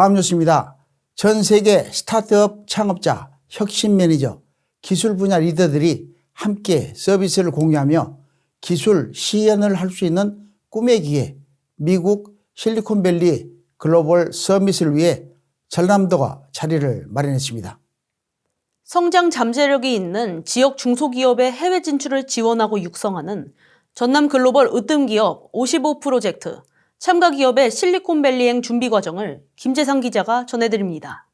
다음 뉴스입니다. 전 세계 스타트업 창업자, 혁신 매니저, 기술 분야 리더들이 함께 서비스를 공유하며 기술 시연을 할 수 있는 꿈의 기회, 미국 실리콘밸리 글로벌 서밋을 위해 전남도가 자리를 마련했습니다. 성장 잠재력이 있는 지역 중소기업의 해외 진출을 지원하고 육성하는 전남 글로벌 으뜸기업 55 프로젝트 참가 기업의 실리콘밸리행 준비 과정을 김재상 기자가 전해드립니다.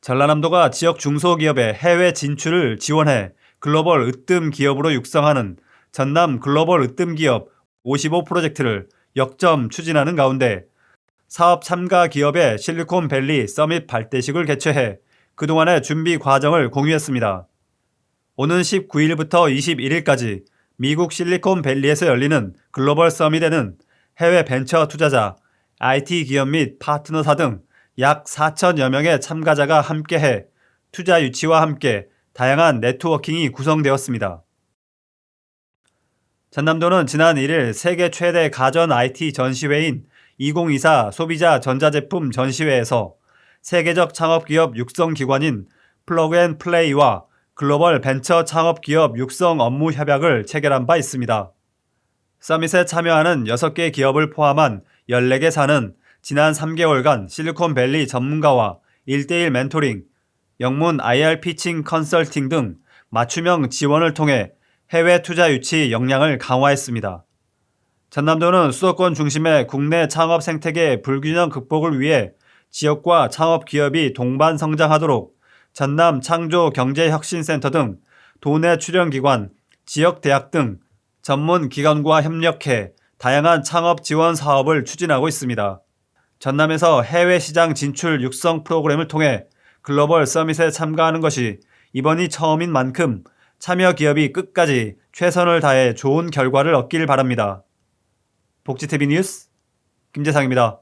전라남도가 지역 중소기업의 해외 진출을 지원해 글로벌 으뜸 기업으로 육성하는 전남 글로벌 으뜸 기업 55 프로젝트를 역점 추진하는 가운데 사업 참가 기업의 실리콘밸리 서밋 발대식을 개최해 그동안의 준비 과정을 공유했습니다. 오는 19일부터 21일까지 미국 실리콘밸리에서 열리는 글로벌 서밋에는 해외 벤처 투자자, IT 기업 및 파트너사 등 약 4천여 명의 참가자가 함께해 투자 유치와 함께 다양한 네트워킹이 구성되었습니다. 전남도는 지난 1일 세계 최대 가전 IT 전시회인 2024 소비자 전자제품 전시회에서 세계적 창업기업 육성 기관인 플러그앤플레이와 글로벌 벤처 창업기업 육성 업무 협약을 체결한 바 있습니다. 서밋에 참여하는 6개 기업을 포함한 14개 사는 지난 3개월간 실리콘밸리 전문가와 1대1 멘토링, 영문 IR 피칭 컨설팅 등 맞춤형 지원을 통해 해외 투자 유치 역량을 강화했습니다. 전남도는 수도권 중심의 국내 창업 생태계 불균형 극복을 위해 지역과 창업 기업이 동반 성장하도록 전남 창조 경제혁신센터 등 도내 출연기관, 지역 대학 등 전문 기관과 협력해 다양한 창업 지원 사업을 추진하고 있습니다. 전남에서 해외 시장 진출 육성 프로그램을 통해 글로벌 서밋에 참가하는 것이 이번이 처음인 만큼 참여 기업이 끝까지 최선을 다해 좋은 결과를 얻길 바랍니다. 복지TV 뉴스 김재상입니다.